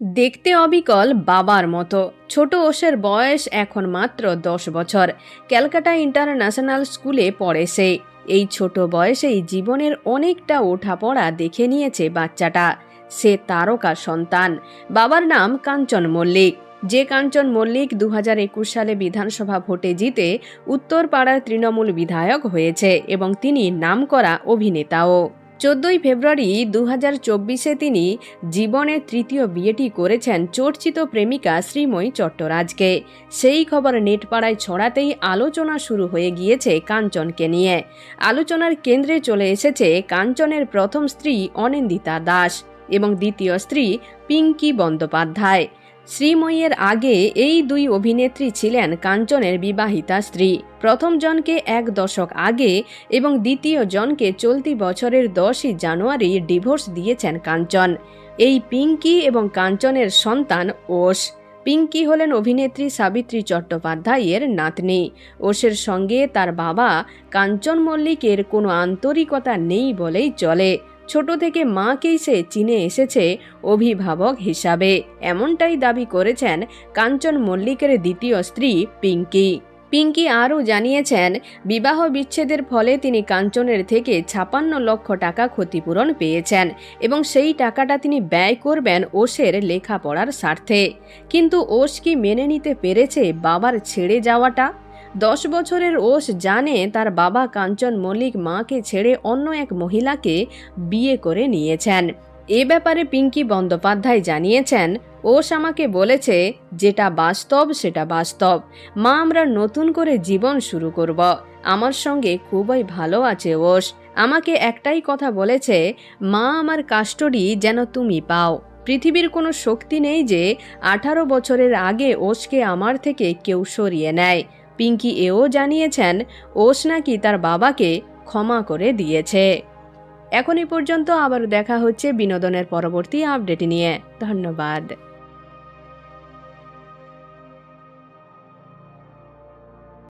দেখতে অবিকল বাবার মতো। ছোট ওষের বয়স এখন মাত্র দশ বছর। ক্যালকাটা ইন্টারন্যাশনাল স্কুলে পড়ে সে। এই ছোট বয়সেই জীবনের অনেকটা ওঠাপড়া দেখে নিয়েছে বাচ্চাটা। সে তারকা সন্তান। বাবার নাম কাঞ্চন মল্লিক। যে কাঞ্চন মল্লিক দু হাজার একুশ সালে বিধানসভা ভোটে জিতে উত্তরপাড়ার তৃণমূল বিধায়ক হয়েছে এবং তিনি নামকরা অভিনেতাও। চোদ্দই ফেব্রুয়ারি দু হাজার চব্বিশে তিনি জীবনের তৃতীয় বিয়েটি করেছেন চর্চিত প্রেমিকা শ্রীময়ী চট্টরাজকে। সেই খবর নেটপাড়ায় ছড়াতেই আলোচনা শুরু হয়ে গিয়েছে কাঞ্চনকে নিয়ে। আলোচনার কেন্দ্রে চলে এসেছে কাঞ্চনের প্রথম স্ত্রী অনিন্দিতা দাস এবং দ্বিতীয় স্ত্রী পিঙ্কি বন্দ্যোপাধ্যায়। শ্রীময়ীর আগে এই দুই অভিনেত্রী ছিলেন কাঞ্চনের বিবাহিতা স্ত্রী। প্রথম জনকে এক দশক আগে এবং দ্বিতীয় জনকে চলতি বছরের দশই জানুয়ারি ডিভোর্স দিয়েছেন কাঞ্চন। এই পিঙ্কি এবং কাঞ্চনের সন্তান ওষ। পিঙ্কি হলেন অভিনেত্রী সাবিত্রী চট্টোপাধ্যায়ের নাতনি। ওষের সঙ্গে তার বাবা কাঞ্চন মল্লিকের কোনো আন্তরিকতা নেই বলেই চলে। ছোট থেকে মাকেই সে চিনে এসেছে অভিভাবক হিসাবে। এমনটাই দাবি করেছেন কাঞ্চন মল্লিকের দ্বিতীয় স্ত্রী পিঙ্কি। পিঙ্কি আরও জানিয়েছেন, বিবাহ বিচ্ছেদের ফলে তিনি কাঞ্চনের থেকে ছাপান্ন লক্ষ টাকা ক্ষতিপূরণ পেয়েছেন এবং সেই টাকাটা তিনি ব্যয় করবেন ওষের লেখাপড়ার স্বার্থে। কিন্তু ওষ কি মেনে নিতে পেরেছে বাবার ছেড়ে যাওয়াটা? দশ বছরের ওষ জানে তার বাবা কাঞ্চন মল্লিক মাকে ছেড়ে অন্য এক মহিলাকে বিয়ে করে নিয়েছেন। এ ব্যাপারে পিঙ্কি বন্দ্যোপাধ্যায় জানিয়েছেন ওষ আমাকে বলেছে যেটা বাস্তব, সেটা বাস্তব। মা, আমরা নতুন করে জীবন শুরু করব। আমার সঙ্গে খুবই ভালো আছে ওষ আমাকে একটাই কথা বলেছে, মা, আমার কাস্টডি যেন তুমি পাও। পৃথিবীর কোনো শক্তি নেই যে আঠারো বছরের আগে ওষকে আমার থেকে কেউ সরিয়ে নেয়। পিঙ্কি এও জানিয়েছেন, ওস নাকি তার বাবাকে ক্ষমা করে দিয়েছে। এখন পর্যন্ত আবার দেখা হচ্ছে বিনোদনের পরবর্তী আপডেট নিয়ে। ধন্যবাদ।